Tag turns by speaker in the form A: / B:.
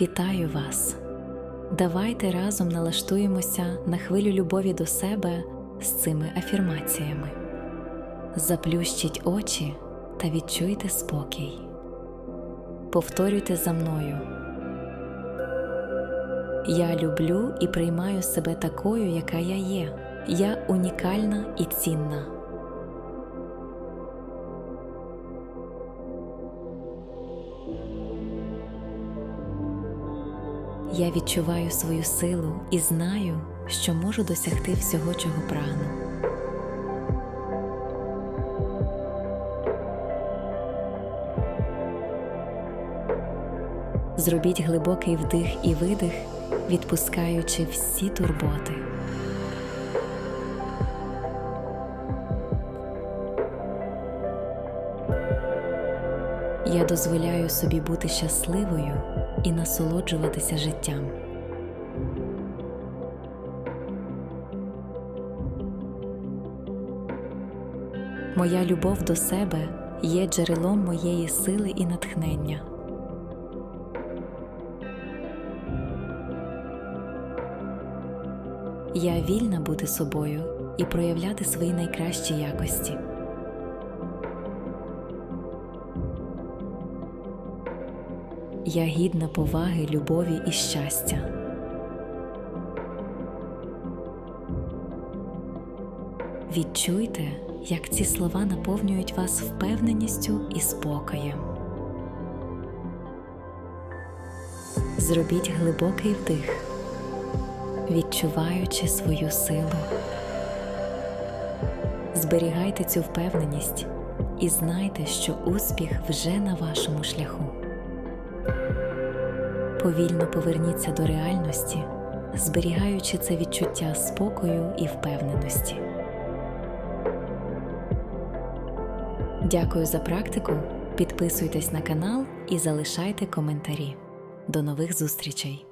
A: Вітаю вас! Давайте разом налаштуємося на хвилю любові до себе з цими афірмаціями. Заплющіть очі та відчуйте спокій. Повторюйте за мною. Я люблю і приймаю себе такою, яка я є. Я унікальна і цінна. Я відчуваю свою силу і знаю, що можу досягти всього, чого прагну. Зробіть глибокий вдих і видих, відпускаючи всі турботи. Я дозволяю собі бути щасливою і насолоджуватися життям. Моя любов до себе є джерелом моєї сили і натхнення. Я вільна бути собою і проявляти свої найкращі якості. Я гідна поваги, любові і щастя. Відчуйте, як ці слова наповнюють вас впевненістю і спокоєм. Зробіть глибокий вдих, відчуваючи свою силу. Зберігайте цю впевненість і знайте, що успіх вже на вашому шляху. Повільно поверніться до реальності, зберігаючи це відчуття спокою і впевненості. Дякую за практику. Підписуйтесь на канал і залишайте коментарі. До нових зустрічей!